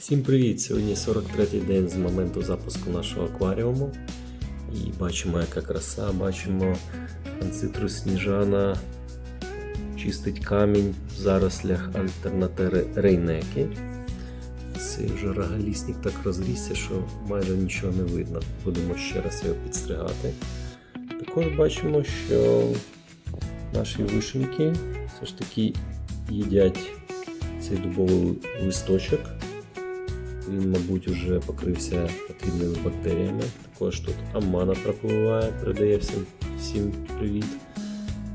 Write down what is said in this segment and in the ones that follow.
Всім привіт! Сьогодні 43-й день з моменту запуску нашого акваріуму. І бачимо, яка краса, бачимо анцитрус сніжана чистить камінь в зарослях альтернатири рейнеки. Цей вже рогалісник так розрісся, що майже нічого не видно. Будемо ще раз його підстригати. Також бачимо, що наші вишеньки все ж таки їдять цей дубовий листочок. Він, мабуть, вже покрився потрібними бактеріями. Також тут амана пропливає, передає всім, всім привіт.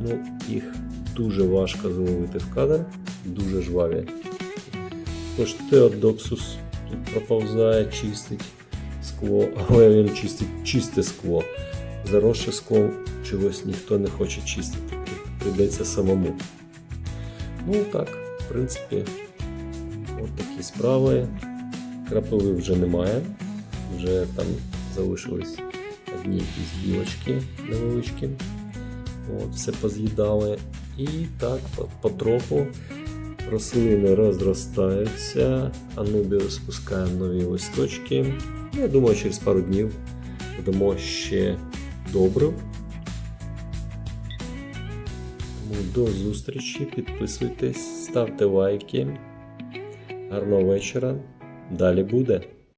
Ну, Їх дуже важко зловити в кадр, дуже жваві. Також Теодоксус тут проповзає, чистить скло, але він чистить чисте скло. Заросше скло чогось ніхто не хоче чистити. Прийдеться самому. Ну так, в принципі, от такі справи. Крапиви вже немає. Вже там залишились одні якісь білочки невеличкі. От, все поз'їдали. І так потроху рослини розростаються, анубіус спускає нові листочки. Ну, Я думаю, через пару днів додамо ще добрив. Тому до зустрічі, підписуйтесь, ставте лайки. Гарного вечора. Далі буде.